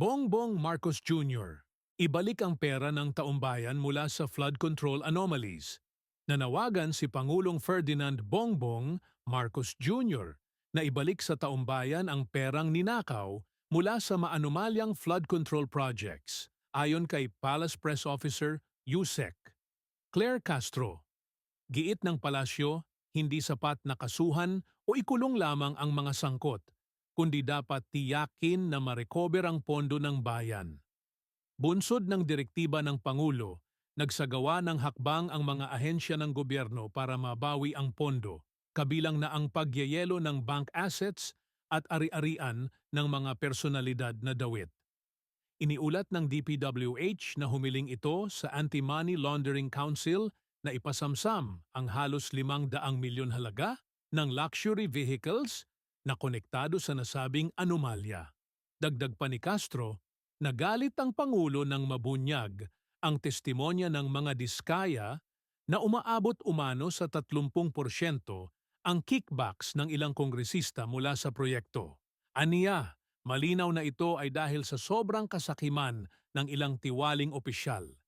Bongbong Marcos Jr. Ibalik ang pera ng taumbayan mula sa flood control anomalies. Nanawagan si Pangulong Ferdinand Bongbong Marcos Jr. na ibalik sa taumbayan ang perang ninakaw mula sa maanumalyang flood control projects, ayon kay Palace Press Officer Yusek. Claire Castro, giit ng palasyo, hindi sapat na kasuhan o ikulong lamang ang mga sangkot, kundi dapat tiyakin na marecover ang pondo ng bayan. Bunsod ng direktiba ng Pangulo, nagsagawa ng hakbang ang mga ahensya ng gobyerno para mabawi ang pondo, kabilang na ang pagyayelo ng bank assets at ari-arian ng mga personalidad na dawit. Iniulat ng DPWH na humiling ito sa Anti-Money Laundering Council na ipasamsam ang halos 500 milyon halaga ng luxury vehicles na konektado sa nasabing anomalya. Dagdag pa ni Castro, nagalit ang Pangulo ng mabunyag ang testimonya ng mga diskaya na umaabot umano sa 30% ang kickbacks ng ilang kongresista mula sa proyekto. Aniya, malinaw na ito ay dahil sa sobrang kasakiman ng ilang tiwaling opisyal.